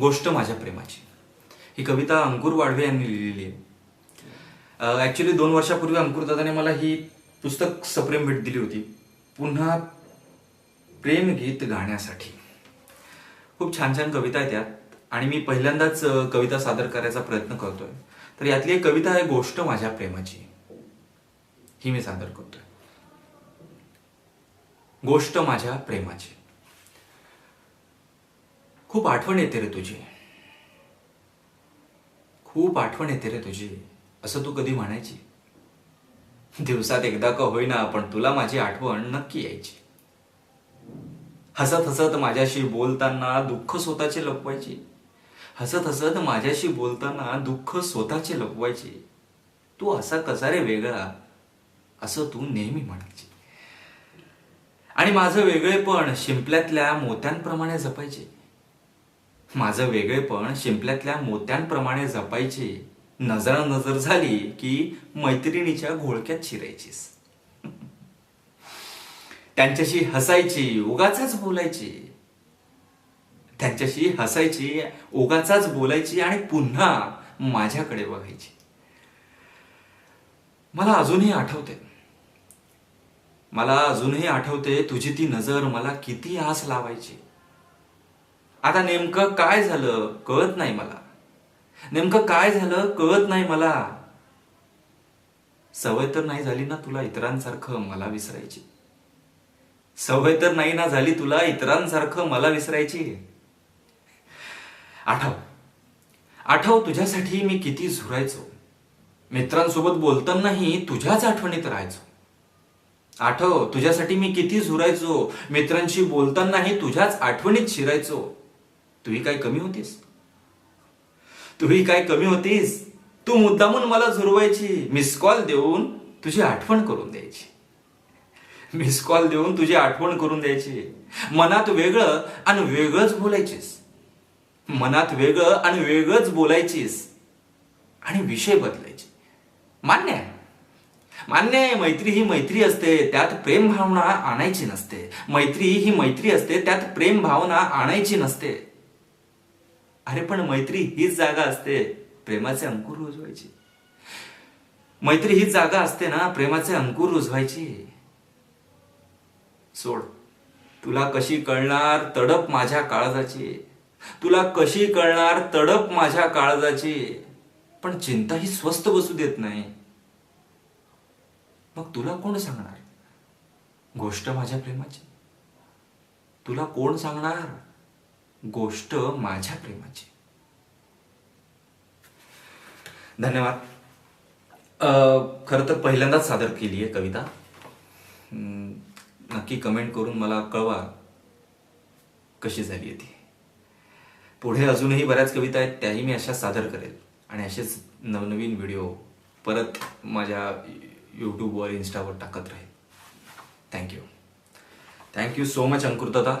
गोष्ट माझ्या प्रेमाची. ही कविता अंकुर वाडवे यांनी लिहिलेली आहे. ॲक्च्युली दोन वर्षापूर्वी अंकुर दादाने मला ही पुस्तक सप्रेम भेट दिली होती. पुन्हा प्रेमगीत गाण्यासाठी. खूप छान छान कविता आहेत त्यात आणि मी पहिल्यांदाच कविता सादर करायचा प्रयत्न करतोय. तर यातली एक कविता आहे गोष्ट माझ्या प्रेमाची. ही मी सादर करतोय. गोष्ट माझ्या प्रेमाची. खूप आठवण येते रे तुझी. खूप आठवण येते रे तुझी. असं तू कधी म्हणायची? दिवसात एकदा का होईना पण तुला माझी आठवण नक्की यायची. हसत हसत माझ्याशी बोलताना दुःख स्वतःचे लपवायचे. हसत हसत माझ्याशी बोलताना दुःख स्वतःचे लपवायचे. तू असा कसा रे वेगळा? असं तू नेहमी म्हणायची. आणि माझं वेगळेपण शिंपल्यातल्या मोत्यांप्रमाणे जपायचे. माझं वेगळेपण शिंपल्यातल्या मोत्यांप्रमाणे जपायचे नजरा नजर झाली की मैत्रिणीच्या घोळक्यात शिरायचीस. त्यांच्याशी हसायची उगाचाच बोलायची. त्यांच्याशी हसायची उगाचाच बोलायची आणि पुन्हा माझ्याकडे बघायची. मला अजूनही आठवते. मला अजूनही आठवते तुझी ती नजर मला किती आस लावायची. आता नेमकं काय झालं कळत नाही मला. नेमकं काय झालं कळत नाही मला. सवय तर नाही झाली ना तुला इतरांसारखं मला विसरायची. सवय तर नाही ना झाली तुला इतरांसारखं मला विसरायची. आठव. आठव तुझ्यासाठी मी किती झुरायचो. मित्रांसोबत बोलतानाही तुझ्याच आठवणीत राहायचो. आठव तुझ्यासाठी मी किती झुरायचो. मित्रांशी बोलतानाही तुझ्याच आठवणीत शिरायचो. तुही काय कमी होतीस? तुही काय कमी होतीस? तू मुद्दामून मला झुरवायची. मिस कॉल देऊन तुझी आठवण करून द्यायची. मिस कॉल देऊन तुझी आठवण करून द्यायची. मनात वेगळं आणि वेगळंच बोलायचीस. मनात वेगळं आणि वेगळंच बोलायचीस. आणि विषय बदलायचे. मान्य आहे. मान्य आहे मैत्री ही मैत्री असते त्यात प्रेम भावना आणायची नसते. मैत्री ही मैत्री असते त्यात प्रेम भावना आणायची नसते. अरे पण मैत्री हीच जागा असते. प्रेमाचे अंकुर रुजवायची. मैत्री हीच जागा असते ना प्रेमाचे अंकुर रुजवायची. सोड. तुला कशी कळणार तडप माझ्या काळजाची? तुला कशी कळणार तडप माझ्या काळजाची? पण चिंता ही स्वस्त बसू देत नाही. मग तुला कोण सांगणार? गोष्ट माझ्या प्रेमाची. तुला कोण सांगणार? गोष्ट माझ्या प्रेमाची. धन्यवाद. खरं तर पहिल्यांदाच सादर केली आहे कविता नक्की कमेंट करून मला कळवा कशी झाली आहे ती. पुढे अजूनही बऱ्याच कविता आहेत त्याही मी अशा सादर करेल. आणि असेच नवनवीन व्हिडिओ परत माझ्या यूट्यूबवर इन्स्टावर टाकत राहील. Thank you thank you so much अंकुरदादा.